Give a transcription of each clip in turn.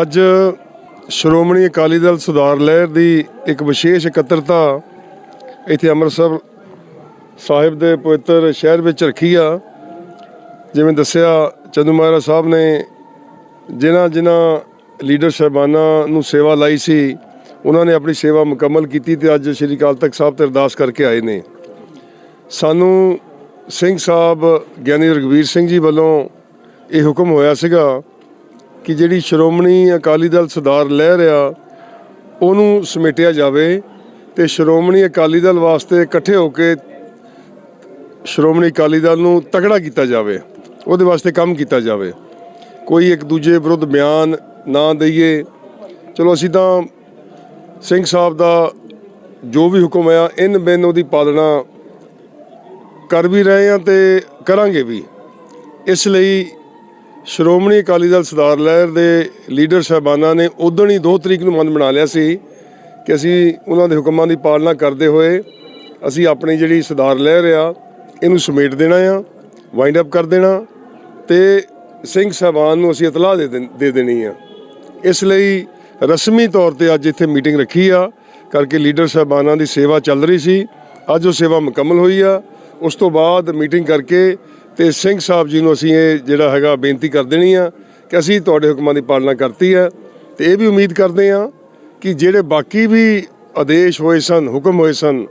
ਅੱਜ ਸ਼੍ਰੋਮਣੀ ਅਕਾਲੀ ਦਲ ਸੁਧਾਰ ਲਹਿਰ ਦੀ ਇੱਕ ਵਿਸ਼ੇਸ਼ ਇਕੱਤਰਤਾ ਇੱਥੇ ਅੰਮ੍ਰਿਤਸਰ ਸਾਹਿਬ ਦੇ ਪਵਿੱਤਰ ਸ਼ਹਿਰ ਵਿੱਚ ਰੱਖੀ ਆ। ਜਿਵੇਂ ਦੱਸਿਆ, ਚੰਦੂ ਮਹਾਰਾਜ ਸਾਹਿਬ ਨੇ ਜਿਨ੍ਹਾਂ ਜਿਨ੍ਹਾਂ ਲੀਡਰ ਸਾਹਿਬਾਨਾਂ ਨੂੰ ਸੇਵਾ ਲਾਈ ਸੀ, ਉਹਨਾਂ ਨੇ ਆਪਣੀ ਸੇਵਾ ਮੁਕੰਮਲ ਕੀਤੀ ਤੇ ਅੱਜ ਸ੍ਰੀ ਅਕਾਲ ਤਖਤ ਸਾਹਿਬ ਤੇ ਅਰਦਾਸ ਕਰਕੇ ਆਏ ਨੇ। ਸਾਨੂੰ ਸਿੰਘ ਸਾਹਿਬ ਗਿਆਨੀ ਰਗਵੀਰ ਸਿੰਘ ਜੀ ਵੱਲੋਂ ਇਹ ਹੁਕਮ ਹੋਇਆ ਸੀਗਾ ਕਿ ਜਿਹੜੀ ਸ਼੍ਰੋਮਣੀ ਅਕਾਲੀ ਦਲ ਸੁਧਾਰ ਲਹਿਰ ਆ, ਉਹਨੂੰ ਸਮੇਟਿਆ ਜਾਵੇ ਤੇ ਸ਼੍ਰੋਮਣੀ ਅਕਾਲੀ ਦਲ ਵਾਸਤੇ ਇਕੱਠੇ ਹੋ ਕੇ ਸ਼੍ਰੋਮਣੀ ਅਕਾਲੀ ਦਲ ਨੂੰ ਤਕੜਾ ਕੀਤਾ ਜਾਵੇ, ਉਹਦੇ ਵਾਸਤੇ ਕੰਮ ਕੀਤਾ ਜਾਵੇ। ਕੋਈ ਇੱਕ ਦੂਜੇ ਵਿਰੁੱਧ ਬਿਆਨ ਨਾ ਦਈਏ। ਚਲੋ, ਅਸੀਂ ਤਾਂ ਸਿੰਘ ਸਾਹਿਬ ਦਾ ਜੋ ਵੀ ਹੁਕਮ ਆ, ਇਨ ਬਿਨ ਉਹਦੀ ਪਾਲਣਾ ਕਰ ਵੀ ਰਹੇ ਹਾਂ ਤੇ ਕਰਾਂਗੇ ਵੀ। ਇਸ ਲਈ ਸ਼੍ਰੋਮਣੀ ਅਕਾਲੀ ਦਲ ਸਰਦਾਰ ਲਹਿਰ ਦੇ ਲੀਡਰ ਸਾਹਿਬਾਨਾਂ ਨੇ ਉਦੋਂ ਹੀ 2 ਤਰੀਕ ਨੂੰ ਮਨ ਬਣਾ ਲਿਆ ਸੀ ਕਿ ਅਸੀਂ ਉਹਨਾਂ ਦੇ ਹੁਕਮਾਂ ਦੀ ਪਾਲਣਾ ਕਰਦੇ ਹੋਏ ਅਸੀਂ ਆਪਣੀ ਜਿਹੜੀ ਸਰਦਾਰ ਲਹਿਰ ਆ, ਇਹਨੂੰ ਸਮੇਟ ਦੇਣਾ ਆ ਵਾਈਂਡ ਅਪ ਕਰ ਦੇਣਾ ਤੇ ਸਿੰਘ ਸਾਹਿਬਾਨ ਨੂੰ ਅਸੀਂ ਇਤਲਾਹ ਦੇ ਦੇ ਦੇਣੀ ਆ। ਇਸ ਲਈ ਰਸਮੀ ਤੌਰ ਤੇ ਅੱਜ ਇੱਥੇ ਮੀਟਿੰਗ ਰੱਖੀ ਆ, ਕਰਕੇ ਲੀਡਰ ਸਾਹਿਬਾਨਾਂ ਦੀ ਸੇਵਾ ਚੱਲ ਰਹੀ ਸੀ। ਅੱਜ ਉਹ ਸੇਵਾ ਮੁਕੰਮਲ ਹੋਈ ਆ। ਉਸ ਤੋਂ ਬਾਅਦ ਮੀਟਿੰਗ ਕਰਕੇ ਤੇ ਸਿੰਘ ਸਾਹਿਬ ਜੀ ਨੂੰ ਅਸੀਂ ਇਹ ਜਿਹੜਾ ਹੈਗਾ ਬੇਨਤੀ ਕਰ ਦੇਣੀ ਆ ਕਿ ਅਸੀਂ ਤੁਹਾਡੇ ਹੁਕਮਾਂ ਦੀ ਪਾਲਣਾ ਕਰਤੀ ਹੈ ਤੇ ਇਹ ਵੀ ਉਮੀਦ ਕਰਦੇ ਆ ਕਿ ਜਿਹੜੇ ਬਾਕੀ ਵੀ ਆਦੇਸ਼ ਹੋਏ ਸਨ ਹੁਕਮ ਹੋਏ ਸਨ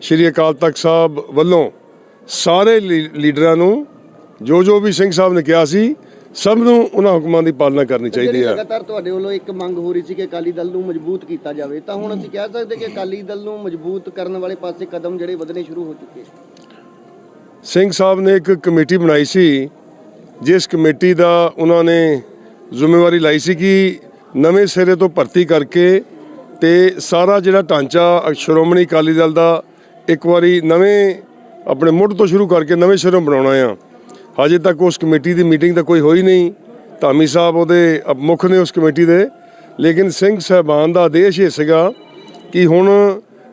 ਸ਼੍ਰੀ ਅਕਾਲ ਤਖਤ ਸਾਹਿਬ ਵੱਲੋਂ ਸਾਰੇ ਲੀਡਰਾਂ ਨੂੰ ਜੋ ਜੋ ਵੀ ਸਿੰਘ ਸਾਹਿਬ ਨੇ ਕਿਹਾ ਸੀ ਸਭ ਨੂੰ ਉਹਨਾਂ ਹੁਕਮਾਂ ਦੀ ਪਾਲਣਾ ਕਰਨੀ ਚਾਹੀਦੀ ਹੈ ਲਗਾਤਾਰ ਤੁਹਾਡੇ ਵੱਲੋਂ ਇੱਕ ਮੰਗ ਹੋ ਰਹੀ ਸੀ ਕਿ ਅਕਾਲੀ ਦਲ ਨੂੰ ਮਜ਼ਬੂਤ ਕੀਤਾ ਜਾਵੇ ਤਾਂ ਹੁਣ ਅਸੀਂ ਕਹਿ ਸਕਦੇ ਕਿ ਅਕਾਲੀ ਦਲ ਨੂੰ ਮਜ਼ਬੂਤ ਕਰਨ ਵਾਲੇ ਪਾਸੇ ਕਦਮ ਜਿਹੜੇ ਵਧਣੇ ਸ਼ੁਰੂ ਹੋ ਚੁੱਕੇ ਸਿੰਘ ਸਾਹਿਬ ਨੇ ਇੱਕ ਕਮੇਟੀ ਬਣਾਈ ਸੀ, ਜਿਸ ਕਮੇਟੀ ਦਾ ਉਹਨਾਂ ਨੇ ਜ਼ਿੰਮੇਵਾਰੀ ਲਈ ਸੀ ਕਿ ਨਵੇਂ ਸਿਰੇ ਤੋਂ ਭਰਤੀ ਕਰਕੇ ਤੇ ਸਾਰਾ ਜਿਹੜਾ ਢਾਂਚਾ ਸ਼੍ਰੋਮਣੀ ਅਕਾਲੀ ਦਲ ਦਾ ਇੱਕ ਵਾਰੀ ਨਵੇਂ, ਆਪਣੇ ਮੁੱਢ ਤੋਂ ਸ਼ੁਰੂ ਕਰਕੇ ਨਵੇਂ ਸਿਰੋਂ ਬਣਾਉਣਾ ਆ। ਹਜੇ ਤੱਕ ਉਸ ਕਮੇਟੀ ਦੀ ਮੀਟਿੰਗ ਤਾਂ ਕੋਈ ਹੋਈ ਨਹੀਂ। ਧਾਮੀ ਸਾਹਿਬ ਉਹਦੇ ਮੁੱਖ ਨੇ ਉਸ ਕਮੇਟੀ ਦੇ। ਲੇਕਿਨ ਸਿੰਘ ਸਾਹਿਬਾਨ ਦਾ ਆਦੇਸ਼ ਇਹ ਸੀਗਾ ਕਿ ਹੁਣ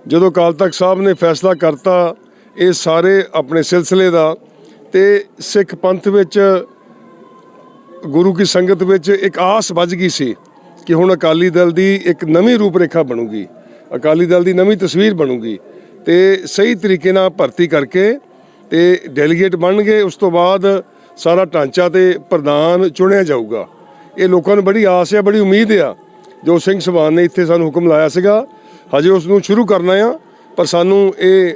ਜਦੋਂ ਅਕਾਲ ਤਖਤ ਸਾਹਿਬ ਨੇ ਫੈਸਲਾ ਕਰਤਾ ਇਹ ਸਾਰੇ ਆਪਣੇ ਸਿਲਸਿਲੇ ਦਾ ਤੇ ਸਿੱਖ ਪੰਥ ਵਿੱਚ, ਗੁਰੂ ਕੀ ਸੰਗਤ ਵਿੱਚ ਇੱਕ ਆਸ ਵੱਜ ਗਈ ਸੀ ਕਿ ਹੁਣ ਅਕਾਲੀ ਦਲ ਦੀ ਇੱਕ ਨਵੀਂ ਰੂਪਰੇਖਾ ਬਣੂਗੀ। ਅਕਾਲੀ ਦਲ ਦੀ ਨਵੀਂ ਤਸਵੀਰ ਬਣੂਗੀ ਤੇ ਸਹੀ ਤਰੀਕੇ ਨਾਲ ਭਰਤੀ ਕਰਕੇ ਤੇ ਡੈਲੀਗੇਟ ਬਣਨਗੇ, ਉਸ ਤੋਂ ਬਾਅਦ ਸਾਰਾ ਢਾਂਚਾ ਤੇ ਪ੍ਰਧਾਨ ਚੁਣਿਆ ਜਾਊਗਾ। ਇਹ ਲੋਕਾਂ ਨੂੰ ਬੜੀ ਆਸ ਹੈ ਬੜੀ ਉਮੀਦ ਆ। ਜੋ ਸਿੰਘ ਸਭਾਨ ਨੇ ਇੱਥੇ ਸਾਨੂੰ ਹੁਕਮ ਲਾਇਆ ਸੀਗਾ, ਹਜੇ ਉਸ ਨੂੰ ਸ਼ੁਰੂ ਕਰਨਾ ਆ, ਪਰ ਸਾਨੂੰ ਇਹ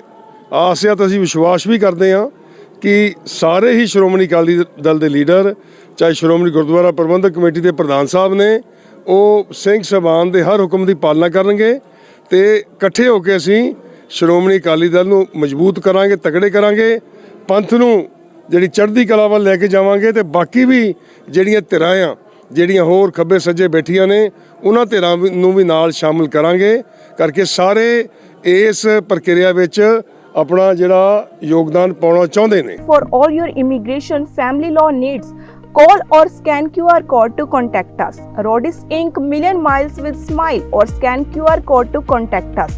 ਆਸ ਆ ਤਾਂ ਅਸੀਂ ਵਿਸ਼ਵਾਸ ਵੀ ਕਰਦੇ ਹਾਂ ਕਿ ਸਾਰੇ ਹੀ ਸ਼੍ਰੋਮਣੀ ਅਕਾਲੀ ਦਲ ਦੇ ਲੀਡਰ, ਚਾਹੇ ਸ਼੍ਰੋਮਣੀ ਗੁਰਦੁਆਰਾ ਪ੍ਰਬੰਧਕ ਕਮੇਟੀ ਦੇ ਪ੍ਰਧਾਨ ਸਾਹਿਬ ਨੇ, ਉਹ ਸਿੰਘ ਸਭਾਨ ਦੇ ਹਰ ਹੁਕਮ ਦੀ ਪਾਲਣਾ ਕਰਨਗੇ ਤੇ ਇਕੱਠੇ ਹੋ ਕੇ ਅਸੀਂ ਸ਼੍ਰੋਮਣੀ ਅਕਾਲੀ ਦਲ ਨੂੰ ਮਜ਼ਬੂਤ ਕਰਾਂਗੇ, ਤਕੜੇ ਕਰਾਂਗੇ, ਪੰਥ ਨੂੰ ਜਿਹੜੀ ਚੜ੍ਹਦੀ ਕਲਾ ਵੱਲ ਲੈ ਕੇ ਜਾਵਾਂਗੇ ਤੇ ਬਾਕੀ ਵੀ ਜਿਹੜੀਆਂ ਧਿਰਾਂ ਆ ਜਿਹੜੀਆਂ ਹੋਰ ਖੱਬੇ ਸੱਜੇ ਬੈਠੀਆਂ ਨੇ, ਉਹਨਾਂ ਧਿਰਾਂ ਵੀ- ਨੂੰ ਵੀ ਨਾਲ ਸ਼ਾਮਲ ਕਰਾਂਗੇ, ਕਰਕੇ ਸਾਰੇ ਇਸ ਪ੍ਰਕਿਰਿਆ ਵਿੱਚ ਆਪਣਾ ਜਿਹੜਾ ਯੋਗਦਾਨ ਪਾਉਣਾ ਚਾਹੁੰਦੇ ਨੇ For all your immigration family law needs, call or scan QR code to contact us. Rodis Inc. Million Miles with Smile or scan QR code to contact us.